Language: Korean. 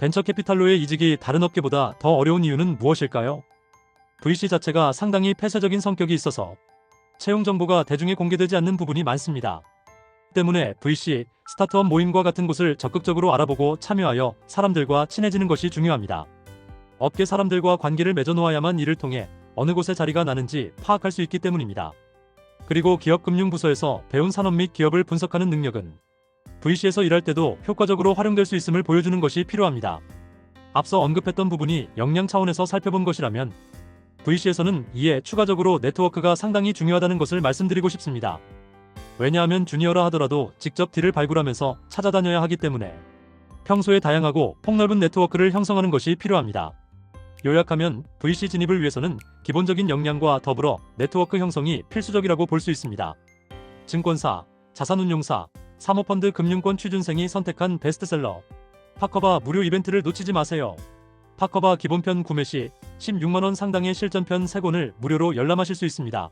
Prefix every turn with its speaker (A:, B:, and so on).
A: 벤처 캐피탈로의 이직이 다른 업계보다 더 어려운 이유는 무엇일까요? VC 자체가 상당히 폐쇄적인 성격이 있어서 채용 정보가 대중에 공개되지 않는 부분이 많습니다. 때문에 VC, 스타트업 모임과 같은 곳을 적극적으로 알아보고 참여하여 사람들과 친해지는 것이 중요합니다. 업계 사람들과 관계를 맺어 놓아야만 이를 통해 어느 곳에 자리가 나는지 파악할 수 있기 때문입니다. 그리고 기업금융부서에서 배운 산업 및 기업을 분석하는 능력은 VC에서 일할 때도 효과적으로 활용될 수 있음을 보여주는 것이 필요합니다. 앞서 언급했던 부분이 역량 차원에서 살펴본 것이라면 VC에서는 이에 추가적으로 네트워크가 상당히 중요하다는 것을 말씀드리고 싶습니다. 왜냐하면 주니어라 하더라도 직접 딜을 발굴하면서 찾아다녀야 하기 때문에 평소에 다양하고 폭넓은 네트워크를 형성하는 것이 필요합니다. 요약하면 VC 진입을 위해서는 기본적인 역량과 더불어 네트워크 형성이 필수적이라고 볼 수 있습니다. 증권사, 자산운용사, 사모펀드 금융권 취준생이 선택한 베스트셀러 파커바 무료 이벤트를 놓치지 마세요. 파커바 기본편 구매 시 16만원 상당의 실전편 3권을 무료로 열람하실 수 있습니다.